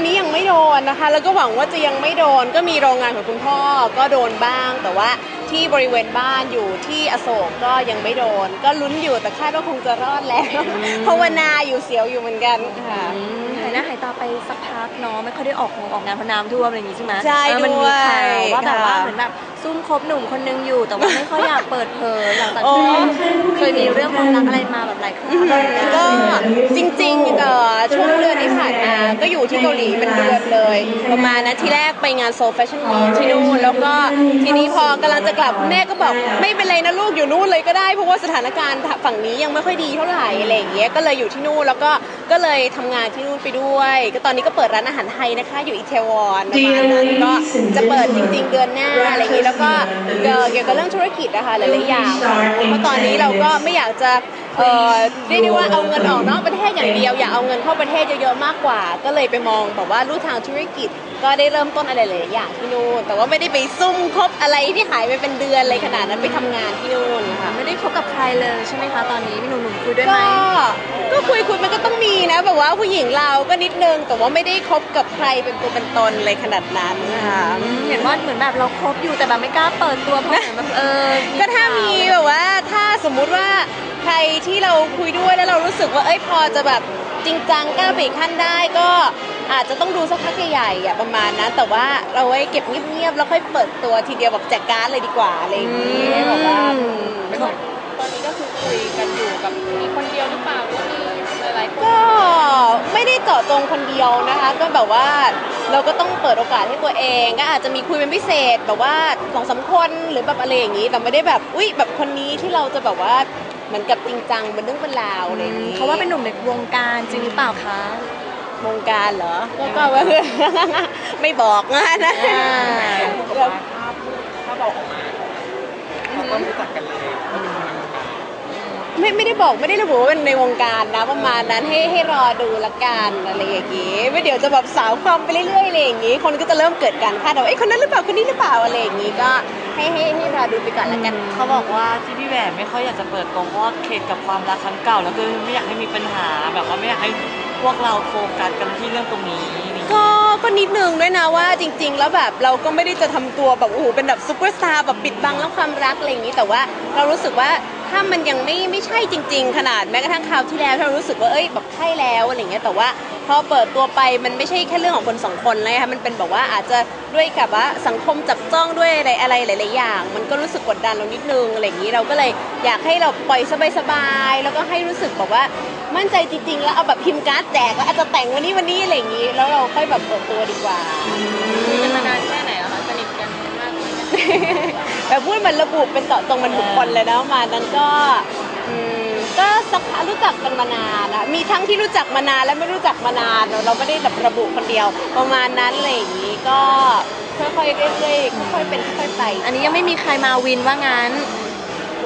อนนี้ยังไม่โดนนะคะ แล้วก็หวังว่าจะยังไม่โดนก็มีโรงงานของคุณพ่อก็โดนบ้าง แต่ว่าที่บริเวณบ้านอยู่ที่อโศกก็ยังไม่โดน ก็ลุ้นอยู่แต่คาดว่าคงจะรอดแล้วภาวนาอยู่เสียวอยู่เหมือนกันค่ะหายหน้าหายตาไปสักพักเนาะไม่ค่อยได้ออกงงออกงานเพราะน้ำท่วมอะไรอย่างงี้ใช่ไหมใช่เออมันมีข่าวด้วยว่าแบบว่าค่ะเหมือนแบบซุ่มคบหนุ่มคนนึงอยู่แต่ว่าไม่ค่อยอยากเปิดเผยหลังจากโอ้ที่เคยมีเรื่องความรักอะไรมาแบบหลายครั้งก็จริงๆเอ่อช่วงเดือนที่ผ่านมาก็อยู่ที่เกาหลีเป็นเดือนเลย ประมาณนั้นที่แรกไปงานโซแฟชั่นวีที่นู่นแล้วก็ทีนี้พอกำลังจะกลับแม่ก็บอกไม่เป็นไรนะลูกอยู่นู่นเลยก็ได้เพราะว่าสถานการณ์ฝั่งนี้ยังไม่ค่อยดีเท่าไหร่อะไรอย่างเงี้ยก็เลยอยู่ที่นู่นแล้วก็ก็เลยทำงานที่นู่นไปด้วยก็ตอนนี้ก็เปิดร้านอาหารไทยนะคะ อยู่อิตาลีประมาณนั้นก็จะเปิดจริง ๆ เดือนหน้าอะไรอย่างงี้แล้วก็เอ่อเกี่ยวกับเรื่องธุรกิจนะคะหลายๆอย่างเพราะตอนนี้เราก็ไม่อยากจะ เอ่อเรียกได้ว่าเอาเงินออกนอกประเทศอย่างเดียวอย่าเอาเงินเข้าประเทศเยอะๆมากกว่า ก็เลยไปมองแบบว่าลู่ทางธุรกิจ ก็ได้เริ่มต้นอะไรหลายๆอย่างที่นู่นแต่ว่าไม่ได้ไปซุ่มคบอะไรที่หายไปเป็นเดือนเลยขนาดนั้นไปทำงานที่นู่นค่ะ ไม่ได้คบกับใครเลยใช่ไหมคะตอนนี้มีหนุ่มๆคุยด้วยไหม ก็ก็คุยคุยๆมันก็ต้องมีนะแบบว่าผู้หญิงเราก็นิดนึงแต่ว่าไม่ได้คบกับใครเป็นตัวเป็นตนเลยขนาดนั้นค่ะเห็นว่าเหมือนแบบเราคบอยู่แต่แบบไม่กล้าเปิดตัวเพราะเหมือนแบบเออก็ถ้ามีแบบว่าถ้า สมมุติว่าใครที่เราคุยด้วยแล้วเรารู้สึกว่าเอ้ยพอจะแบบจริงจังก้าวไปอีกขั้นได้ก็อาจจะต้องดูสักพักใหญ่ๆอะประมาณนั้นแต่ว่าเราไว้เก็บเงียบๆแล้วค่อยเปิดตัวทีเดียวแบบแจกการ์ดเลยดีกว่าอะไรอย่างนี้แบบว่าอืมตอนนี้ก็คือคุยกันอยู่กับมีคนเดียวหรือเปล่าหรือว่ามีหลายๆคนก็ไม่ได้เจาะจงคนเดียวนะคะ ก็แบบว่า เราก็ต้องเปิดโอกาสให้ตัวเองก็อาจจะมีคุยเป็นพิเศษแบบว่าสองสามคนหรือแบบอะไรอย่างนี้ แต่ไม่ได้แบบอุ้ยแบบคนนี้ที่เราจะแบบว่าเหมือนกับจริงจังเป็นเรื่องเป็นราวอะไรอย่างนี้เขาว่าเป็นหนุ่มในวงการจริงหรือเปล่าคะวงการเหรอก็ก็ว่าไม่บอกนะนะอ่าแบบถ้าบอกออกมาเขาก็รู้จักกันเลย ไม่ไม่ได้บอกไม่ได้ระบุว่าเป็นในวงการนะประมาณนั้นให้ให้รอดูละกันอะไรอย่างนี้ไม่เดี๋ยวจะแบบสาวความไปเรื่อยๆอะไรอย่างนี้ คนก็จะเริ่มเกิดการคาดเดาเอ้ยคนนั้นหรือเปล่าคนนี้หรือเปล่าอะไรอย่างนี้ก็ให้ให้ให้รอดูไปก่อนละกัน เขาบอกว่าที่พี่แหวนไม่ค่อยอยากจะเปิดตรงเพราะว่าเข็ดกับความรักครั้งเก่า แล้วก็ไม่อยากให้มีปัญหาแบบว่าไม่อยากให้พวกเราโฟกัสกันที่เรื่องตรงนี้นี่ก็ก็นิดนึงด้วยนะว่าจริง ๆ แล้วแบบเราก็ไม่ได้จะทำตัวแบบโอ้โหเป็นแบบซูเปอร์สตาร์แบบปิดบังเรื่องความรักอะไรอย่างนี้แต่ว่าเรารู้สึกว่า ถ้ามันยังไม่ไม่ใช่จริง ๆ ขนาดแม้กระทั่งคราวที่แล้วที่เรารู้สึกว่าเอ้ยแบบใช่แล้วอะไรเงี้ยแต่ว่าพอเปิดตัวไปมันไม่ใช่แค่เรื่องของคนสองคนเลยค่ะมันเป็นแบบว่าอาจจะด้วยกับว่าสังคมจับจ้องด้วยอะไรอะไรหลาย ๆ อย่าง มันก็รู้สึกกดดันเรานิดนึงอะไรอย่างนี้เราก็เลยอยากให้เราปล่อยสบายๆแล้วก็ให้รู้สึกแบบว่ามั่นใจจริง ๆ แล้วเอาแบบพิมพ์การ์ดแจกว่าอาจจะแต่งวันนี้วันนี้อะไรอย่างนี้ แล้วเราค่อยแบบเปิดตัวดีกว่าคุยกันมานานแค่ไหนแล้วคะสนิทกันมากไหม แบบพูดเหมันระบุเป็นเจาะจงมันบุคคลเลยนะประมาณนั้นก็อืมก็สักพักรู้จักกันมานานนะมีทั้งที่รู้จักมานานและไม่รู้จักมานานเราเราไม่ได้แบบระบุคนเดียว ประมาณนั้นอะไรอย่างนี้ก็ค่อยๆเรื่อยๆค่อยๆเป็นค่อยๆไป อันนี้ยังไม่มีใครมาวินว่างั้น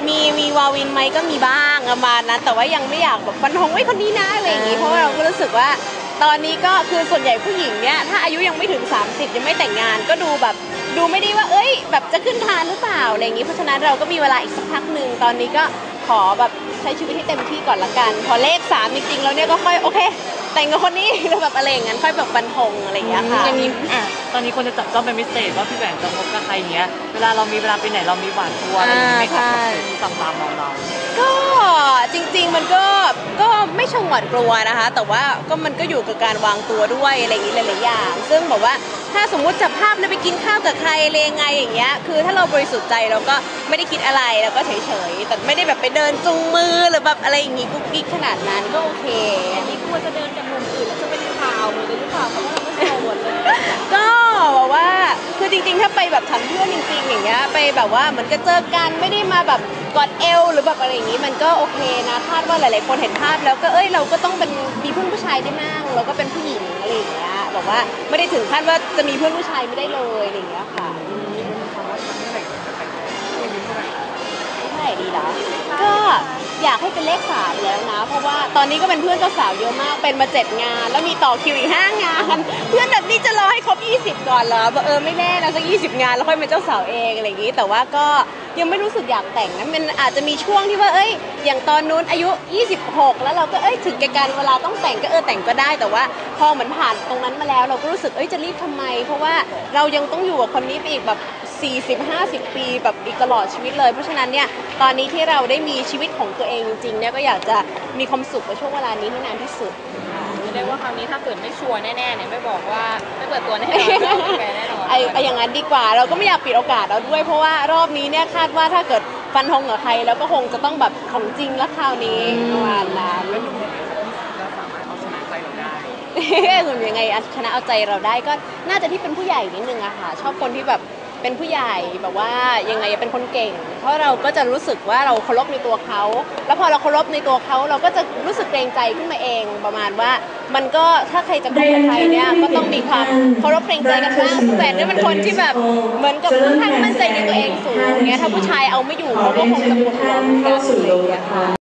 มีมีวาวินไหมก็มีบ้างประมาณนั้นแต่ว่ายังไม่อยากแบบฟันธงไว้คนนี้นะอะไรอย่างนี้เพราะว่าเราก็รู้สึกว่า ตอนนี้ก็คือส่วนใหญ่ผู้หญิงเนี่ยถ้าอายุยังไม่ถึง 30 ยังไม่แต่งงานก็ดูแบบ ดูไม่ได้ว่า เอ้ย แบบจะขึ้นคานหรือเปล่าอะไรอย่างนี้ เพราะฉะนั้นเราก็มีเวลาอีกสักพักหนึ่งตอนนี้ก็ขอแบบใช้ชีวิตให้เต็มที่ก่อนละกัน พอเลขสามจริงๆแล้วเนี่ยก็ค่อยโอเค แต่งกับคนนี้หรือแบบอะไรอย่างนั้นค่อยแบบฟันธงอะไรอย่างเงี้ยค่ะยังมีอะตอนนี้คนจะจับจ้องเป็นพิเศษว่าพี่แหวนจะคบกับใครเงี้ย เวลาเรามีเวลาไปไหนเรามีหวานทัวร์อะไรอย่างเงี้ยไหมครับอ่าใช่กับคนตามตามเราเรา ก็จริงๆมันก็ก็ไม่เชงหวัดกลัวนะคะ แต่ว่าก็มันก็อยู่กับการวางตัวด้วยอะไรอย่างนี้หลายๆอย่าง ซึ่งแบบว่าถ้าสมมุติจับภาพเล้วไปกินข้าวกับใครอะไรยังไงอย่างเงี้ยคือถ้าเราบริสุทธิ์ใจเราก็ไม่ได้คิดอะไรเราก็เฉยๆแต่ไม่ได้แบบไปเดินจุงมือหรือแบบอะไรอย่างงี้กุ๊กกิ๊กขนาดนั้นก็โอเคนี่กลัวจะเดินแบ จริง ๆ ถ้าไปแบบฉันเพื่อนจริง ๆ อย่างเงี้ยไปแบบว่าเหมือนกับเจอกันไม่ได้มาแบบกอดเอวหรือแบบอะไรอย่างงี้มันก็โอเคนะคาดว่าหลายๆคนเห็นภาพ แล้วก็เอ้ยเราก็ต้องเป็นมีเพื่อนผู้ชายได้มั่งเราก็เป็นผู้หญิงอะไรอย่างเงี้ยแบบว่าไม่ได้ถึงขั้นว่าจะมีเพื่อนผู้ชายไม่ได้เลยอะไรอย่างเงี้ยค่ะ อยากให้เป็นเลขสามแล้วนะ เพราะว่าตอนนี้ก็เป็นเพื่อนเจ้าสาวเยอะมากเป็นมาเจ็ดงาน แล้วมีต่อคิวอีกห้างาน เพื่อนแบบนี้จะรอให้ครบ20 ก่อนเหรอเออไม่แน่นะสัก20 งานแล้วค่อยเป็นเจ้าสาวเองอะไรอย่างนี้ แต่ว่าก็ยังไม่รู้สึกอยากแต่งนะมันอาจจะมีช่วงที่ว่าเอ้ย อย่างตอนนู้นอายุ 26 แล้วเราก็เอ้ยถึงแก่การเวลาต้องแต่งก็เออแต่งก็ได้ แต่ว่าพอเหมือนผ่านตรงนั้นมาแล้ว เราก็รู้สึกเอ้ยจะรีบทำไม เพราะว่าเรายังต้องอยู่กับคนนี้ไปอีกแบบ 40-50 ปีแบบอีกตลอดชีวิตเลย เพราะฉะนั้นเนี่ยตอนนี้ที่เราได้มีชีวิตของตัวเองจริงๆเนี่ยก็อยากจะมีความสุขกับช่วงเวลานี้ให้นานที่สุด เรียกว่าครั้งนี้ถ้าเกิดไม่ชัวร์แน่ๆเนี่ยไม่บอกว่าไม่เปิดตัวแน่นอนไม่เอาเป็นแฟนแน่นอนไอ้ไอ้อย่างนั้นดีกว่าเราก็ไม่อยากปิดโอกาสเราด้วยเพราะว่ารอบนี้เนี่ยคาดว่าถ้าเกิดฟันธงกับใครแล้วก็คงจะต้องแบบของจริงแล้วคราวนี้ประมาณนั้นส่วนยังไงชนะเอาใจเราได้ก็น่าจะที่เป็นผู้ใหญ่นิดนึงอะค่ะชอบคนที่แบบ เป็นผู้ใหญ่แบบว่ายังไงเป็นคนเก่ง เพราะเราก็จะรู้สึกว่าเราเคารพในตัวเขา แล้วพอเราเคารพในตัวเขาเราก็จะรู้สึกเกรงใจขึ้นมาเองประมาณว่า มันก็ถ้าใครจะคบกับใครเนี่ยก็ต้องมีความเคารพเกรงใจกันบ้างซึ่งแหวนเนี่ยเป็นคนที่แบบเหมือนกับค่อนข้างมั่นใจในตัวเองสูงเงี้ยถ้าผู้ชายเอาไม่อยู่เขาก็คงจะปวดหัวเหมือนกัน